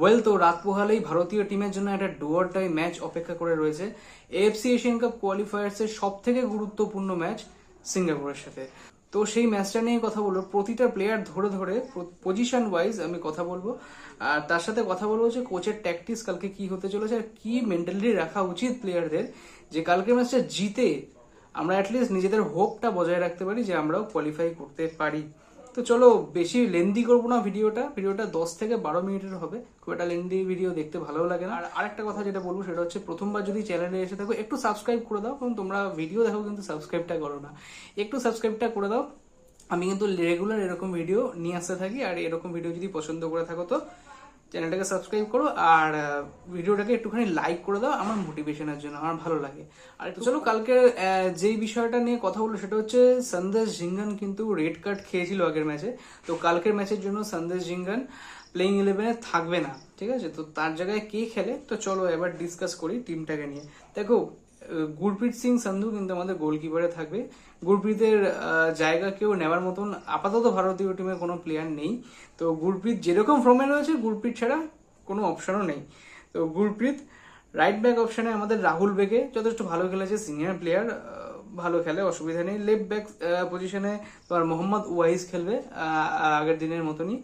Well তো রাত পোহালেই ভারতীয় টিমের জন্য একটা ডুয়ারটাই ম্যাচ অপেক্ষা করে রয়েছে। এএফসি এশিয়ান কাপ কোয়ালিফায়ার্সের সব থেকে গুরুত্বপূর্ণ ম্যাচ সিঙ্গাপুরের সাথে। তো সেই ম্যাচটা নিয়ে কথা বলব। প্রতিটা প্লেয়ার ধরে ধরে পজিশন ওয়াইজ আমি কথা বলব। আর তার সাথে কথা বলব যে কোচের ট্যাকটিক্স কালকে কি হতে চলেছে আর কি মেন্টালিটি রাখা উচিত প্লেয়ারদের যে কালকের ম্যাচটা জিতে আমরা অ্যাটলিস্ট নিজেদের হোপটা বজায় রাখতে পারি যে আমরাও কোয়ালিফাই করতে পারি। তো চলো বেশি লেন্দি করব না ভিডিওটা ভিডিওটা দশ থেকে বারো মিনিটের হবে। খুব একটা লেন্দি ভিডিও দেখতে ভালো লাগে না। আর আরেকটা কথা যেটা বলব সেটা হচ্ছে, প্রথমবার যদি চ্যানেলে এসে থাকো, একটু সাবস্ক্রাইব করে দাও। কারণ তোমরা ভিডিও দেখো কিন্তু সাবস্ক্রাইবটা করো না। একটু সাবস্ক্রাইবটা করে দাও। আমি কিন্তু রেগুলার এরকম ভিডিও নিয়ে আসতে থাকি। আর এরকম ভিডিও যদি পছন্দ করে থাকো তো চ্যানেলটাকে সাবস্ক্রাইব করো আর ভিডিওটাকে একটুখানি লাইক করে দাও, আমার মোটিভেশনের জন্য, আমার ভালো লাগে। আর একটু চলো, কালকে যেই বিষয়টা নিয়ে কথা বলল সেটা হচ্ছে সন্দেশ ঝিঙ্গান কিন্তু রেড কার্ড খেয়েছিল আগের ম্যাচে তো কালকের ম্যাচের জন্য সন্দেশ ঝিঙ্গান প্লেইং ইলেভেনে থাকবে না, ঠিক আছে? তো তার জায়গায় কে খেলে? তো চলো এবার ডিসকাস করি টিমটাকে নিয়ে। দেখো গুরপ্রীত সিং সান্ধু কিন্তু আমাদের গোলকিপারে থাকবে। গুরপ্রীতের জায়গা কেউ নেওয়ার মতন আপাতত ভারতীয় টিমে কোনো প্লেয়ার নেই। তো গুরপ্রীত যেরকম ফর্মে রয়েছে, গুরপ্রীত ছাড়া কোনো অপশনও নেই। তো গুরপ্রীত রাইট ব্যাক অপশানে আমাদের রাহুল বেগে যথেষ্ট ভালো খেলেছে সিনিয়র প্লেয়ার ভালো খেলে, অসুবিধা নেই। লেফট ব্যাক পজিশনে তোমার মোহাম্মদ ওয়াইজ খেলবে আগের দিনের মতনই।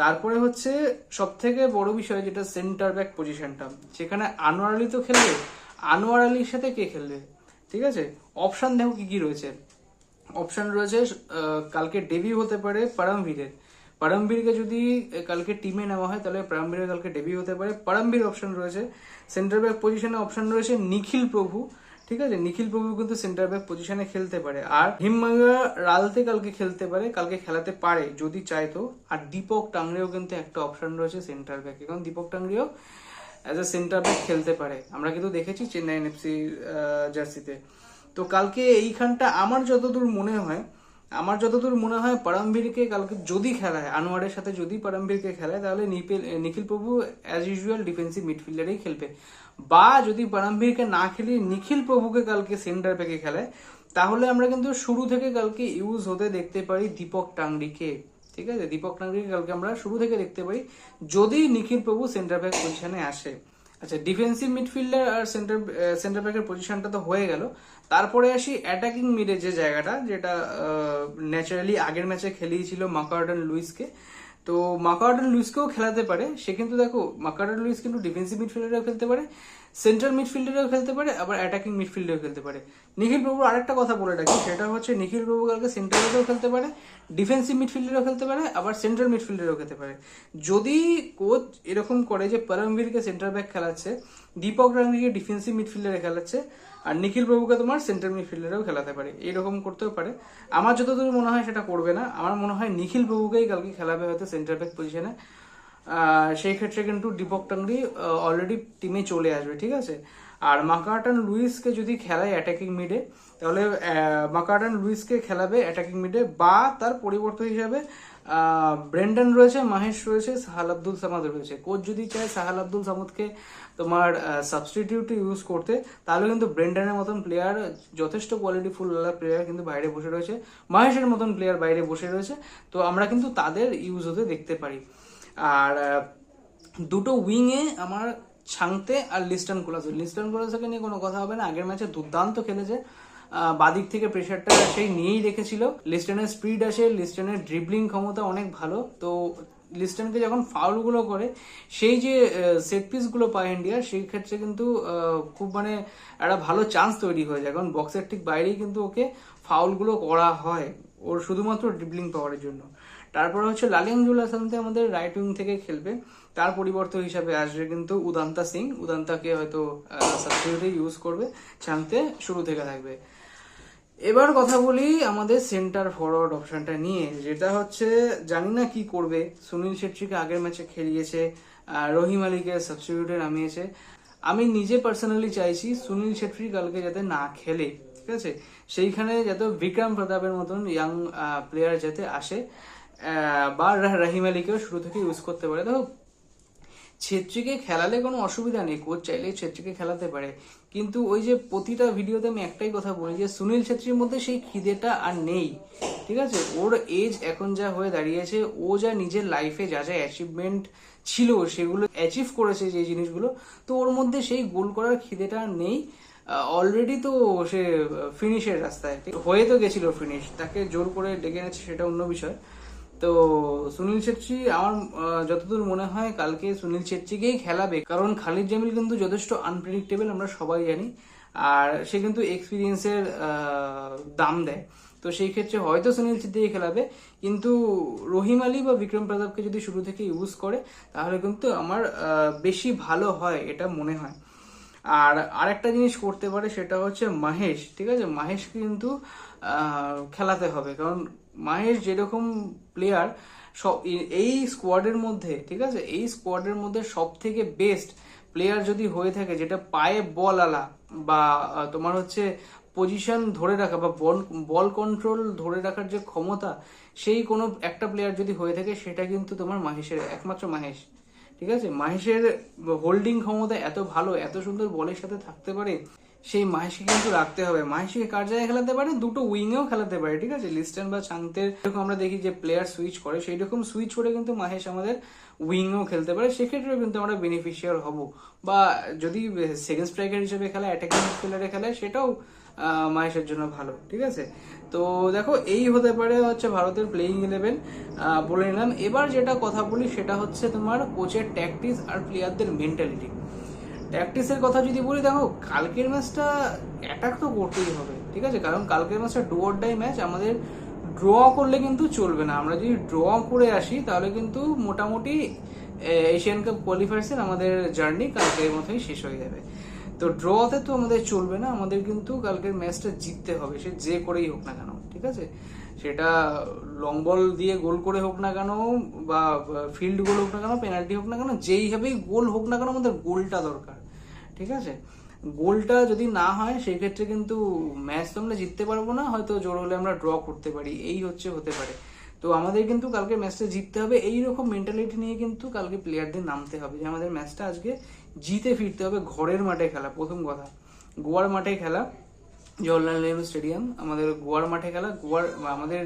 তারপরে হচ্ছে সব থেকে বড় বিষয় যেটা সেন্টার ব্যাক পজিশনটা সেখানে আনোয়ার আলী তো খেলবে আনোয়ার আলীর সাথে কে খেলবে? ঠিক আছে? অপশান দেখো কি কি রয়েছে। অপশান রয়েছে কালকে ডেবিউ হতে পারে পারামভীরের পারামভীরকে যদি কালকে টিমে নেওয়া হয়, তাহলে পারামভীরের কালকে ডেবিউ হতে পারে। পারামভীর অপশন রয়েছে। সেন্টার ব্যাক পজিশনে অপশন রয়েছে নিখিল প্রভু। ঠিক আছে? নিখিল প্রভু কিন্তু সেন্টার ব্যাক পজিশনে খেলতে পারে। আর হিমমাঙ্গা রালতে কালকে খেলতে পারে, কালকে খেলাতে পারে, যদি চায় তো। আর দীপক টাংরেও কিন্তু একটা অপশন রয়েছে সেন্টার ব্যাক এখন দীপক টাংরেও অ্যাজ এ সেন্টার ব্যাক খেলতে পারে। আমরা কিন্তু দেখেছি চেন্নাই এনএফসি জার্সিতে। তো কালকে এইখানটা আমার যতদূর মনে হয়, আমার যতদূর মনে হয় পারামভীরকে কালকে যদি খেলায়, আনোয়ারের সাথে যদি পারামভীরকে খেলায়, তাহলে নিখিল প্রভু অ্যাজ ইউজুয়াল ডিফেন্সিভ মিডফিল্ডারেই খেলবে। বা যদি পারামভীরকে না খেলিয়ে নিখিল প্রভুকে কালকে সেন্টার ব্যাকে খেলায়, তাহলে আমরা কিন্তু শুরু থেকে কালকে ইউজ হতে দেখতে পারি দীপক টাংরিকে ঠিক আছে? দীপক টাংরিকে কালকে আমরা শুরু থেকে দেখতে পাই, যদি নিখিল প্রভু সেন্টার ব্যাক পজিশনে আসে। আচ্ছা ডিফেন্সিভ মিডফিল্ডার আর সেন্টার সেন্টার ব্যাকের পজিশনটা তো হয়ে গেল। তারপরে আসি অ্যাটাকিং মিডের যে জায়গাটা, যেটা ন্যাচারালি আগের ম্যাচে খেলিয়েছিল মাকার্ডন লুইসকে। তো মাকার্ডন লুইসকেও খেলাতে পারে। সে কিন্তু দেখো মাকার্ডন লুইস কিন্তু ডিফেন্সিভ মিডফিল্ডারেও খেলতে পারে সেন্ট্রাল মিডফিল্ডারেও খেলতে পারে, আবার অ্যাটাকিং মিডফিল্ডেও খেলতে পারে। নিখিল প্রভু আরেকটা কথা বলে রাখি, সেটা হচ্ছে নিখিল প্রভু কালকে সেন্ট্রালেও খেলতে পারে ডিফেন্সিভ মিডফিল্ডারেও খেলতে পারে, আবার সেন্ট্রাল মিডফিল্ডারেও খেলতে পারে। যদি কোচ এরকম করে যে পরমবীরকে সেন্টার ব্যাক খেলাচ্ছে, দীপক রাঙ্গিকে ডিফেন্সিভ মিডফিল্ডারে খেলাচ্ছে আর নিখিল প্রভুকে তোমার সেন্টার মিডফিল্ডারেও খেলাতে পারে। এরকম করতেও পারে। আমার যতদূর মনে হয় সেটা করবে না। আমার মনে হয় নিখিল প্রভুকেই কালকে খেলাবে হয়তো সেন্টার ব্যাক পজিশনে সেই ক্ষেত্রে কিন্তু দীপক টাংরি অলরেডি টিমে চলে আসবে, ঠিক আছে? আর মাকাটান লুইসকে যদি খেলায় অ্যাটাকিং মিডে তাহলে মাকাটান লুইসকে খেলাবে অ্যাটাকিং মিডে বা তার পরিবর্তন হিসাবে ব্রেন্ডন রয়েছে, মাহেশ রয়েছে, সাহাল আব্দুল সামাদ রয়েছে। কোচ যদি চায় সাহাল আব্দুল সামাদকে তোমার সাবস্টিটিউট ইউজ করতে, তাহলে কিন্তু ব্রেন্ডনের মতন প্লেয়ার যথেষ্ট কোয়ালিটি ফুল প্লেয়ার কিন্তু বাইরে বসে রয়েছে। মাহেশের মতন প্লেয়ার বাইরে বসে রয়েছে। তো আমরা কিন্তু তাদের ইউজ হতে দেখতে পারি। আর দুটো উইংয়ে আমার ছাংতে আর লিস্টন কোলাসো লিস্টন কোলাসোকে নিয়ে কোনো কথা হবে না। আগের ম্যাচে দুর্দান্ত খেলেছে। বাদিক থেকে প্রেশারটা সেই নিয়েই রেখেছিল। লিস্টনের স্পিড আসে লিস্টনের ড্রিবলিং ক্ষমতা অনেক ভালো। তো লিস্টনকে যখন ফাউলগুলো করে, সেই যে সেট পিসগুলো পায় ইন্ডিয়া সেই ক্ষেত্রে কিন্তু খুব মানে একটা ভালো চান্স তৈরি হয়ে যায়। কারণ বক্সের ঠিক বাইরেই কিন্তু ওকে ফাউলগুলো করা হয়, ওর শুধুমাত্র ড্রিবলিং পাওয়ারের জন্য। তারপরে হচ্ছে লালিয়াঞ্জুল হাসানতে আমাদের রাইট উইং থেকে খেলবে। তার পরিবর্তন হিসাবে আসবে কিন্তু উদান্তা সিং। উদান্তাকে হয়তো সাবস্টিটিউটে ইউজ করবে চাংতে শুরু থেকে থাকবে। এবার কথা বলি আমাদের সেন্টার ফরওয়ার্ড অপশনটা নিয়ে, যেটা হচ্ছে জানি না কি করবে। সুনীল শেট্টিকে আগের ম্যাচে খেলিয়েছে রহিম আলীকে সাবস্টিটিউটে নামিয়েছে। আমি নিজে পার্সোনালি চাইছি সুনীল শেট্টি কালকে যাতে না খেলে, ঠিক আছে? সেইখানে যাতে বিক্রম প্রতাপের মতন ইয়াং প্লেয়ার যাতে আসে বা রহিম আলীকেও শুরু থেকে ইউজ করতে পারে। দেখো, ছেত্রীকে খেলালে কোনো অসুবিধা নেই কোচ চাইলে ছেত্রীকে খেলাতে পারে। কিন্তু ওই যে প্রতিটা ভিডিওতে আমি একটাই কথা বলি যে সুনীল ছেত্রীর মধ্যে সেই খিদেটা আর নেই, ঠিক আছে? ওর এজ এখন যা হয়ে দাঁড়িয়েছে, ও যা নিজের লাইফে যা যা অ্যাচিভমেন্ট ছিল সেগুলো অ্যাচিভ করেছে যে জিনিসগুলো, তো ওর মধ্যে সেই গোল করার খিদেটা আর নেই। অলরেডি তো সে ফিনিশের রাস্তায় হয়ে তো গেছিল ফিনিশ তাকে জোর করে ডেকে এনেছে সেটা অন্য বিষয়। তো সুনীল ছেত্রী আমার যতদূর মনে হয় কালকে সুনীল ছেত্রীকেই খেলাবে। কারণ খালিদ জামিল কিন্তু যথেষ্ট আনপ্রেডিক্টেবল আমরা সবাই জানি। আর সে কিন্তু এক্সপিরিয়েন্সের দাম দেয়। তো সেই ক্ষেত্রে হয়তো সুনীল ছেত্রীকে খেলাবে। কিন্তু রহিম আলী বা বিক্রম প্রতাপকে যদি শুরু থেকে ইউজ করে, তাহলে কিন্তু আমার বেশি ভালো হয় এটা মনে হয়। আর আরেকটা জিনিস করতে পারে সেটা হচ্ছে মাহেশ, ঠিক আছে? মাহেশকে কিন্তু খেলাতে হবে। কারণ মাহেশ যেরকম প্লেয়ার সব এই স্কোয়াডের মধ্যে, ঠিক আছে? এই স্কোয়াডের মধ্যে সব থেকে বেস্ট প্লেয়ার যদি হয়ে থাকে, যেটা পায়ে বল আলা, বা তোমার হচ্ছে পজিশন ধরে রাখা বা বল বল কন্ট্রোল ধরে রাখার যে ক্ষমতা, সেই কোনো একটা প্লেয়ার যদি হয়ে থাকে, সেটা কিন্তু তোমার মাহেশের, একমাত্র মাহেশ। ঠিক আছে? মাহেশের হোল্ডিং ক্ষমতা এত ভালো, এত সুন্দর বলের সাথে থাকতে পারে, সেই মাহেশকে কিন্তু রাখতে হবে। মাহেশকে কার জায়গায় খেলাতে পারে? দুটো উইংয়েও খেলাতে পারে, ঠিক আছে? লিস্টেন বা চাংতের এরকম আমরা দেখি যে প্লেয়ার সুইচ করে সেই রকম সুইচ করে কিন্তু মাহেশ আমাদের উইংয়েও খেলতে পারে। সেক্ষেত্রেও কিন্তু আমরা বেনিফিশিয়ার হব। বা যদি সেকেন্ড স্ট্রাইকার হিসেবে খেলা অ্যাটাকিং প্লেয়ারে খেলায় সেটাও আহ, মাহেশের জন্য ভালো ঠিক আছে? তো দেখো এই হতে পারে হচ্ছে ভারতের প্লেইং ইলেভেন বলে নিলাম। এবার যেটা কথা বলি সেটা হচ্ছে তোমার কোচের ট্যাকটিস আর প্লেয়ারদের মেন্টালিটি ট্যাকটিসের কথা যদি বলি দেখো কালকের ম্যাচটা অ্যাটাক তো করতেই হবে ঠিক আছে? কারণ কালকের ম্যাচটা ডু অর ডাই ম্যাচ আমাদের ড্র করলে কিন্তু চলবে না। আমরা যদি ড্র করে আসি তাহলে কিন্তু মোটামুটি এশিয়ান কাপ কোয়ালিফায়ার্সের আমাদের জার্নি কালকের মতোই শেষ হয়ে যাবে। তো ড্রতে তো আমাদের চলবে না, আমাদের কিন্তু কালকের ম্যাচটা জিততে হবে, সে যে করেই হোক না কেন, ঠিক আছে? সেটা লং বল দিয়ে গোল করে হোক না কেন বা ফিল্ড গোল হোক না কেন পেনাল্টি হোক না কেন, যেইভাবেই গোল হোক না কেন আমাদের গোলটা দরকার, ঠিক আছে? গোলটা যদি না হয় সেই ক্ষেত্রে কিন্তু ম্যাচ তো আমরা জিততে পারব না, হয়তো জোর হলে আমরা ড্র করতে পারি, এই হচ্ছে হতে পারে। তো আমাদের কিন্তু কালকে ম্যাচটা জিততে হবে এই রকম মেন্টালিটি নিয়ে কিন্তু কালকে প্লেয়ারদের নামতে হবে যে, আমাদের ম্যাচটা আজকে জিতে ফিরতে হবে ঘরের মাঠে খেলা, প্রথম কথা। গোয়ার মাঠে খেলা জওয়াহরলাল নেহরু স্টেডিয়াম, আমাদের গোয়ার মাঠে খেলা, গোয়ার, আমাদের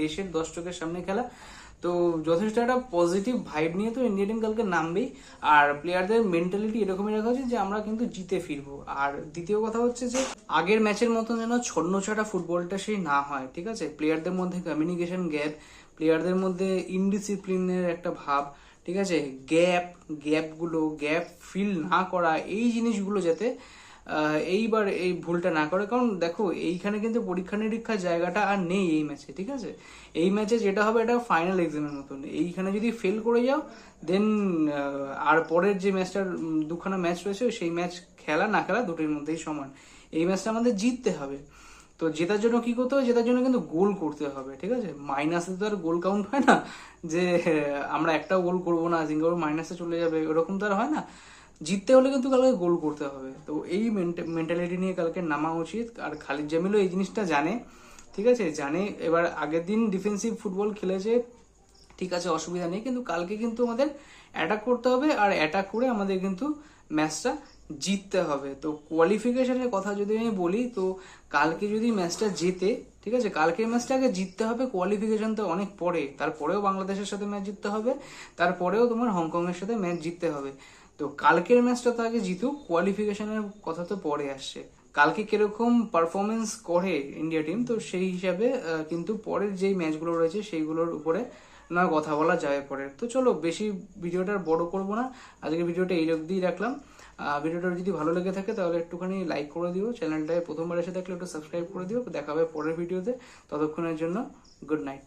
দেশের দর্শকের সামনে খেলা। তো যথেষ্ট একটা পজিটিভ ভাইব নিয়ে তো ইন্ডিয়া টিম কালকে নামবেই। আর প্লেয়ারদের মেন্টালিটি এরকমই রাখা উচিত যে আমরা কিন্তু জিতে ফিরবো। আর দ্বিতীয় কথা হচ্ছে যে আগের ম্যাচের মতন যেন ছন্ন ছাড়া ফুটবলটা সেই না হয়, ঠিক আছে? প্লেয়ারদের মধ্যে কমিউনিকেশন গ্যাপ প্লেয়ারদের মধ্যে ইনডিসিপ্লিনের একটা ভাব ঠিক আছে? গ্যাপ গ্যাপগুলো গ্যাপ ফিল না করা, এই জিনিসগুলো যাতে এইবার এই ভুলটা না করে। কারণ দেখো, এইখানে কিন্তু পরীক্ষা নিরীক্ষার জায়গাটা আর নেই এই ম্যাচে ঠিক আছে? এই ম্যাচে যেটা হবে এটা ফাইনাল এক্সামের মতন। এইখানে যদি ফেল করে যাও দেন আর পরের যে ম্যাচটার দুখানা ম্যাচ রয়েছে, সেই ম্যাচ খেলা না খেলা দুটোর মধ্যেই সমান। এই ম্যাচটা আমাদের জিততে হবে। তো জেতার জন্য কি করতে হবে? জেতার জন্য কিন্তু গোল করতে হবে, ঠিক আছে? মাইনাসে তো আর গোল কাউন্ট হয় না যে, আমরা একটাও গোল করব না, সিঙ্গাপুর মাইনাসে চলে যাবে, ওরকম তো আর হয় না। জিততে হলে কিন্তু কালকে গোল করতে হবে। তো এই মেন্টালিটি নিয়ে কালকে নামা উচিত। আর খালিদ জামিলও এই জিনিসটা জানে, ঠিক আছে? জানে, এবার আগের দিন ডিফেন্সিভ ফুটবল খেলেছে, ঠিক আছে, অসুবিধা নেই। কিন্তু কালকে কিন্তু আমাদের অ্যাটাক করতে হবে, আর অ্যাটাক করে আমাদের কিন্তু ম্যাচটা জিততে হবে। তো কোয়ালিফিকেশনের কথা যদি আমি বলি, তো কালকে যদি ম্যাচটা জেতে, ঠিক আছে? কালকের ম্যাচটা আগে জিততে হবে কোয়ালিফিকেশন তো অনেক পরে। তারপরেও বাংলাদেশের সাথে ম্যাচ জিততে হবে, তারপরেও তোমার হংকংয়ের সাথে ম্যাচ জিততে হবে। তো কালকের ম্যাচটা তো আগে জিতুক কোয়ালিফিকেশনের কথা তো পরে আসছে। কালকে কীরকম পারফরমেন্স করে ইন্ডিয়া টিম তো সেই হিসাবে কিন্তু পরের যেই ম্যাচগুলো রয়েছে, সেইগুলোর উপরে না কথা বলা যাবে পরে। তো চলো, বেশি ভিডিওটা বড় করব না। আজকে ভিডিওটা এই অবধিই রাখলাম। ভিডিওটা যদি ভালো লেগে থাকে, তাহলে একটুখানি লাইক করে দিও। চ্যানেলটায় প্রথমবার এসে থাকলে একটু সাবস্ক্রাইব করে দিও। দেখা হবে পরের ভিডিওতে। ততক্ষণের জন্য গুড নাইট